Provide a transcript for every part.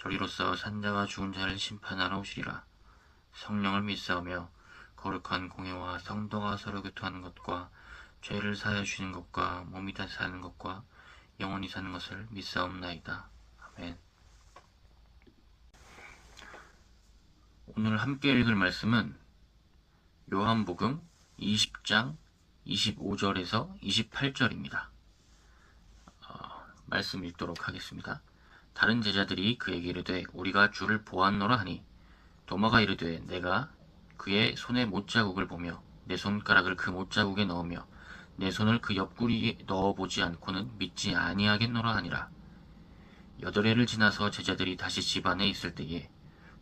저리로서 산자와 죽은 자를 심판하러 오시리라. 성령을 믿사오며 거룩한 공예와 성도가 서로 교통하는 것과 죄를 사하여 주시는 것과 몸이 다시 사는 것과 영원히 사는 것을 믿사옵나이다. 아멘. 오늘 함께 읽을 말씀은 요한복음 20장 25절에서 28절입니다. 말씀 읽도록 하겠습니다. 다른 제자들이 그에게 이르되 우리가 주를 보았노라 하니 도마가 이르되 내가 그의 손에 못자국을 보며 내 손가락을 그 못자국에 넣으며 내 손을 그 옆구리에 넣어보지 않고는 믿지 아니하겠노라 하니라. 여덟 해를 지나서 제자들이 다시 집 안에 있을 때에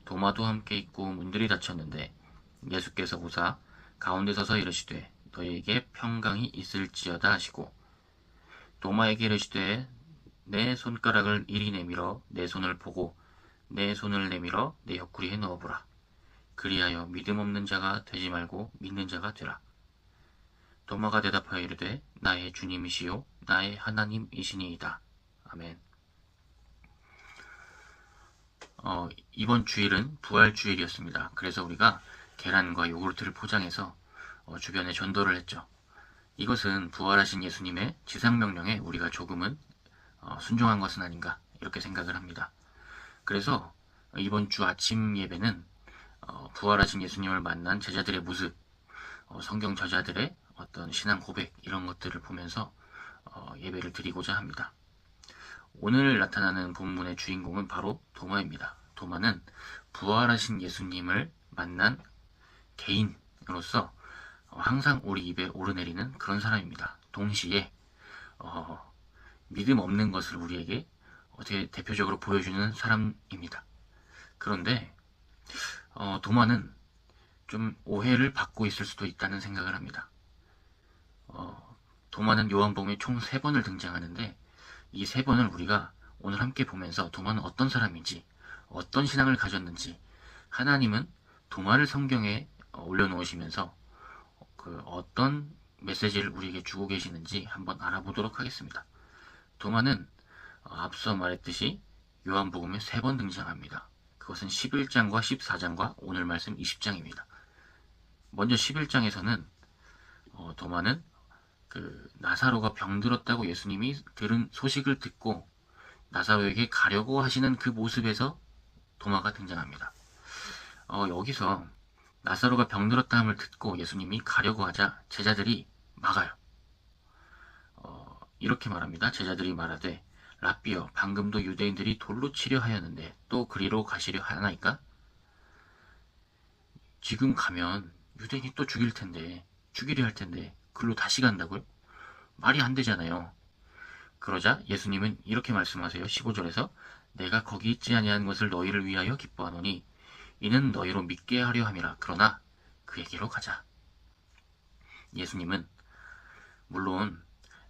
도마도 함께 있고 문들이 닫혔는데 예수께서 오사 가운데 서서 이르시되 너희에게 평강이 있을지어다 하시고 도마에게 이르시되 내 손가락을 이리 내밀어 내 손을 보고 내 손을 내밀어 내 옆구리에 넣어보라. 그리하여 믿음 없는 자가 되지 말고 믿는 자가 되라. 도마가 대답하여 이르되 나의 주님이시요 나의 하나님이시니이다. 아멘. 어, 이번 주일은 부활 주일이었습니다. 그래서 우리가 계란과 요구르트를 포장해서 어, 주변에 전도를 했죠. 이것은 부활하신 예수님의 지상 명령에 우리가 조금은 어, 순종한 것은 아닌가 이렇게 생각을 합니다. 그래서 이번 주 아침 예배는 어, 부활하신 예수님을 만난 제자들의 모습, 어, 성경 저자들의 어떤 신앙 고백 이런 것들을 보면서 예배를 드리고자 합니다. 오늘 나타나는 본문의 주인공은 바로 도마입니다. 도마는 부활하신 예수님을 만난 개인으로서 항상 우리 입에 오르내리는 그런 사람입니다. 동시에 어, 믿음 없는 것을 우리에게 어떻게 대표적으로 보여주는 사람입니다. 그런데 어, 도마는 좀 오해를 받고 있을 수도 있다는 생각을 합니다. 어, 도마는 요한복음에 총 세 번을 등장하는데 이 세 번을 우리가 오늘 함께 보면서 도마는 어떤 사람인지 어떤 신앙을 가졌는지 하나님은 도마를 성경에 올려놓으시면서 그 어떤 메시지를 우리에게 주고 계시는지 한번 알아보도록 하겠습니다. 도마는 어, 앞서 말했듯이 요한복음에 세 번 등장합니다. 그것은 11장과 14장과 오늘 말씀 20장입니다. 먼저 11장에서는 어, 도마는 그 나사로가 병들었다고 예수님이 들은 소식을 듣고 나사로에게 가려고 하시는 그 모습에서 도마가 등장합니다. 어, 여기서 나사로가 병들었다함을 듣고 예수님이 가려고 하자 제자들이 막아요. 이렇게 말합니다. 제자들이 말하되 라비어 방금도 유대인들이 돌로 치려 하였는데 또 그리로 가시려 하나이까? 지금 가면 유대인이 또 죽일 텐데 죽이려 할 텐데 글로 다시 간다고요? 말이 안 되잖아요. 그러자 예수님은 이렇게 말씀하세요. 15절에서 내가 거기 있지 아니한 것을 너희를 위하여 기뻐하노니 이는 너희로 믿게 하려 함이라. 그러나 그에게로 가자. 예수님은 물론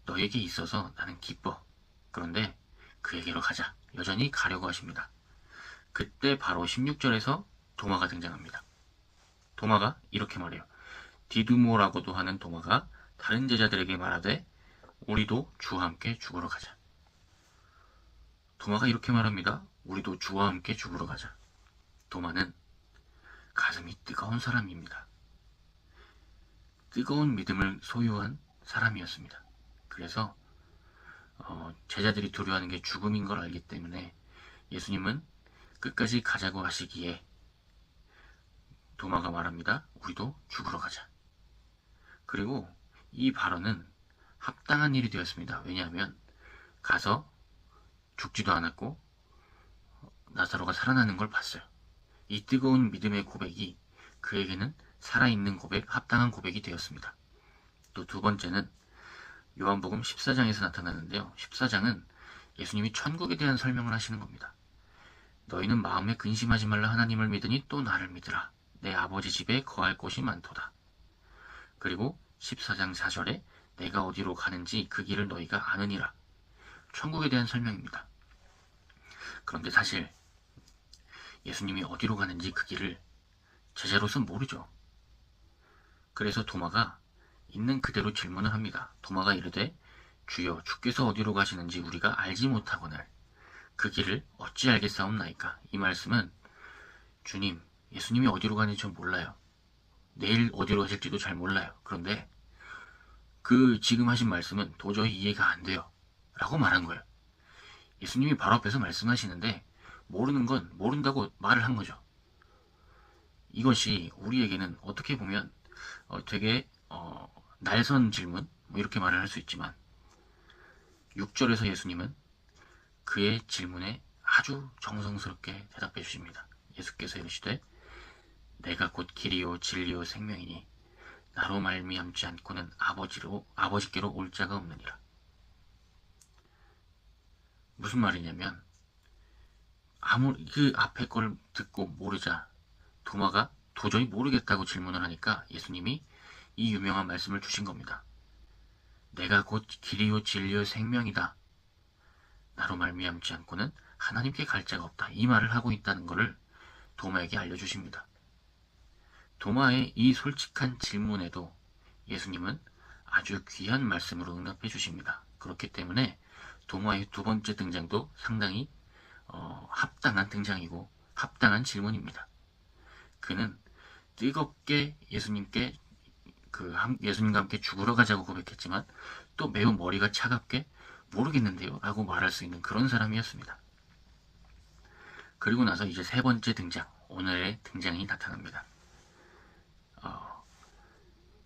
너에게 있어서 나는 기뻐. 그런데 그에게로 가자. 여전히 가려고 하십니다. 그때 바로 16절에서 도마가 등장합니다. 도마가 이렇게 말해요. 디두모라고도 하는 도마가 다른 제자들에게 말하되 우리도 주와 함께 죽으러 가자. 도마가 이렇게 말합니다. 우리도 주와 함께 죽으러 가자. 도마는 가슴이 뜨거운 사람입니다. 뜨거운 믿음을 소유한 사람이었습니다. 그래서 어, 제자들이 두려워하는 게 죽음인 걸 알기 때문에 예수님은 끝까지 가자고 하시기에 도마가 말합니다. 우리도 죽으러 가자. 그리고 이 발언은 합당한 일이 되었습니다. 왜냐하면 가서 죽지도 않았고 나사로가 살아나는 걸 봤어요. 이 뜨거운 믿음의 고백이 그에게는 살아있는 고백, 합당한 고백이 되었습니다. 또 두 번째는 요한복음 14장에서 나타나는데요. 14장은 예수님이 천국에 대한 설명을 하시는 겁니다. 너희는 마음에 근심하지 말라 하나님을 믿으니 또 나를 믿으라. 내 아버지 집에 거할 곳이 많도다. 그리고 14장 4절에 내가 어디로 가는지 그 길을 너희가 아느니라. 천국에 대한 설명입니다. 그런데 사실 예수님이 어디로 가는지 그 길을 제자로서 모르죠. 그래서 도마가 있는 그대로 질문을 합니다. 도마가 이르되 주여 주께서 어디로 가시는지 우리가 알지 못하거늘 그 길을 어찌 알겠사옵나이까 이 말씀은 주님 예수님이 어디로 가는지 전 몰라요. 내일 어디로 가실지도 잘 몰라요. 그런데 그 지금 하신 말씀은 도저히 이해가 안 돼요. 라고 말한 거예요. 예수님이 바로 앞에서 말씀하시는데 모르는 건 모른다고 말을 한 거죠. 이것이 우리에게는 어떻게 보면 어, 되게 어, 날선 질문 뭐 이렇게 말을 할 수 있지만 6절에서 예수님은 그의 질문에 아주 정성스럽게 대답해 주십니다. 예수께서 이르시되 내가 곧 길이요 진리요 생명이니 나로 말미암지 않고는 아버지로 아버지께로 올 자가 없느니라. 무슨 말이냐면 아무 그 앞에 걸 듣고 모르자 도마가 도저히 모르겠다고 질문을 하니까 예수님이 이 유명한 말씀을 주신 겁니다. 내가 곧 길이요 진리요 생명이다. 나로 말미암지 않고는 하나님께 갈 자가 없다. 이 말을 하고 있다는 것을 도마에게 알려주십니다. 도마의 이 솔직한 질문에도 예수님은 아주 귀한 말씀으로 응답해 주십니다. 그렇기 때문에 도마의 두 번째 등장도 상당히 어, 합당한 등장이고 합당한 질문입니다. 그는 뜨겁게 예수님께 그 예수님과 함께 죽으러 가자고 고백했지만 또 매우 머리가 차갑게 모르겠는데요 라고 말할 수 있는 그런 사람이었습니다. 그리고 나서 이제 세 번째 등장, 오늘의 등장이 나타납니다. 어,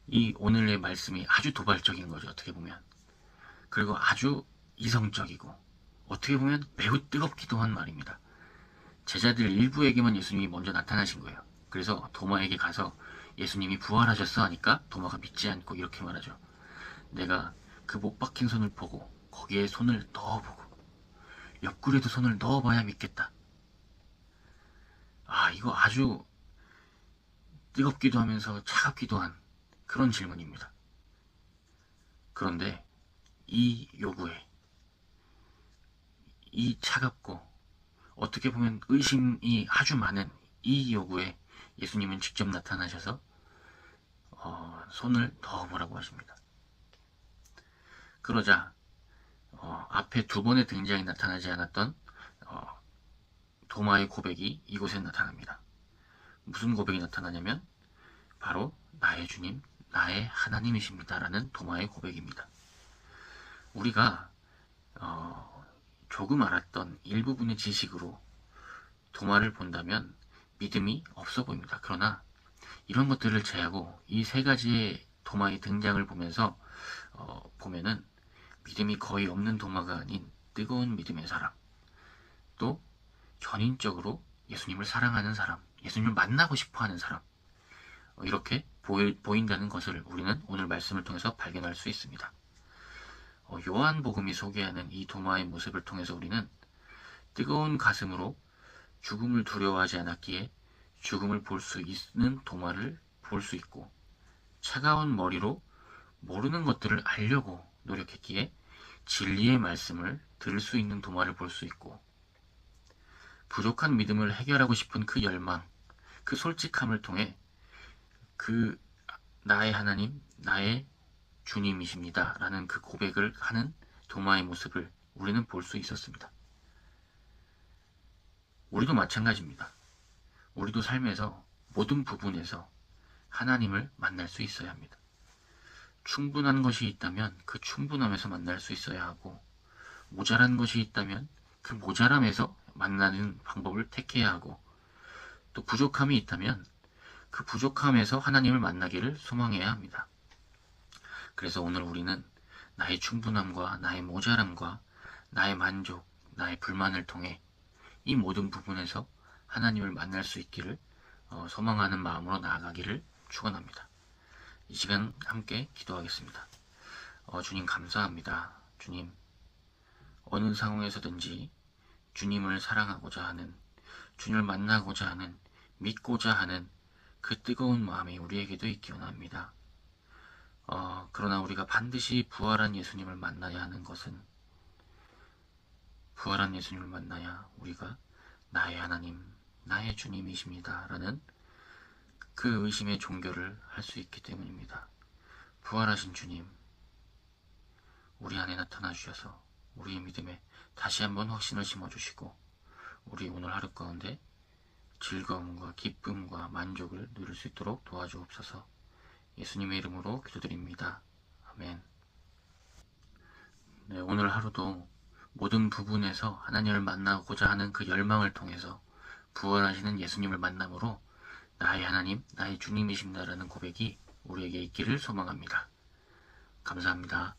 이 오늘의 말씀이 아주 도발적인 거죠, 어떻게 보면. 그리고 아주 이성적이고, 어떻게 보면 매우 뜨겁기도 한 말입니다. 제자들 일부에게만 예수님이 먼저 나타나신 거예요. 그래서 도마에게 가서 예수님이 부활하셨어 하니까 도마가 믿지 않고 이렇게 말하죠. 내가 그 못 박힌 손을 보고 거기에 손을 넣어보고 옆구리에도 손을 넣어봐야 믿겠다. 아 이거 아주 뜨겁기도 하면서 차갑기도 한 그런 질문입니다. 그런데 이 요구에 이 차갑고 어떻게 보면 의심이 아주 많은 이 요구에 예수님은 직접 나타나셔서 어, 손을 넣어보라고 하십니다. 그러자 어, 앞에 두 번의 등장이 나타나지 않았던 어, 도마의 고백이 이곳에 나타납니다. 무슨 고백이 나타나냐면 바로 나의 주님, 나의 하나님이십니다라는 도마의 고백입니다. 우리가 어, 조금 알았던 일부분의 지식으로 도마를 본다면 믿음이 없어 보입니다. 그러나 이런 것들을 제하고 이 세 가지의 도마의 등장을 보면서 어, 보면은 믿음이 거의 없는 도마가 아닌 뜨거운 믿음의 사람, 또 전인적으로 예수님을 사랑하는 사람, 예수님을 만나고 싶어하는 사람 어, 이렇게 보이, 보인다는 것을 우리는 오늘 말씀을 통해서 발견할 수 있습니다. 어, 요한복음이 소개하는 이 도마의 모습을 통해서 우리는 뜨거운 가슴으로 죽음을 두려워하지 않았기에 죽음을 볼 수 있는 도마를 볼 수 있고 차가운 머리로 모르는 것들을 알려고 노력했기에 진리의 말씀을 들을 수 있는 도마를 볼 수 있고 부족한 믿음을 해결하고 싶은 그 열망, 그 솔직함을 통해 그 나의 하나님, 나의 주님이십니다. 라는 그 고백을 하는 도마의 모습을 우리는 볼 수 있었습니다. 우리도 마찬가지입니다. 우리도 삶에서 모든 부분에서 하나님을 만날 수 있어야 합니다. 충분한 것이 있다면 그 충분함에서 만날 수 있어야 하고 모자란 것이 있다면 그 모자람에서 만나는 방법을 택해야 하고 또 부족함이 있다면 그 부족함에서 하나님을 만나기를 소망해야 합니다. 그래서 오늘 우리는 나의 충분함과 나의 모자람과 나의 만족, 나의 불만을 통해 이 모든 부분에서 하나님을 만날 수 있기를 어, 소망하는 마음으로 나아가기를 축원합니다. 이 시간 함께 기도하겠습니다. 어, 주님 감사합니다. 주님 어느 상황에서든지 주님을 사랑하고자 하는 주님을 만나고자 하는, 믿고자 하는 그 뜨거운 마음이 우리에게도 있기 원합니다. 어, 그러나 우리가 반드시 부활한 예수님을 만나야 하는 것은 부활한 예수님을 만나야 우리가 나의 하나님, 나의 주님이십니다. 라는 그 의심의 종교를 할수 있기 때문입니다. 부활하신 주님, 우리 안에 나타나 주셔서 우리의 믿음에 다시 한번 확신을 심어주시고 우리 오늘 하루 가운데 즐거움과 기쁨과 만족을 누릴 수 있도록 도와주옵소서 예수님의 이름으로 기도드립니다. 아멘. 네, 오늘 하루도 모든 부분에서 하나님을 만나고자 하는 그 열망을 통해서 부활하시는 예수님을 만남으로 나의 하나님, 나의 주님이십니다라는 고백이 우리에게 있기를 소망합니다. 감사합니다.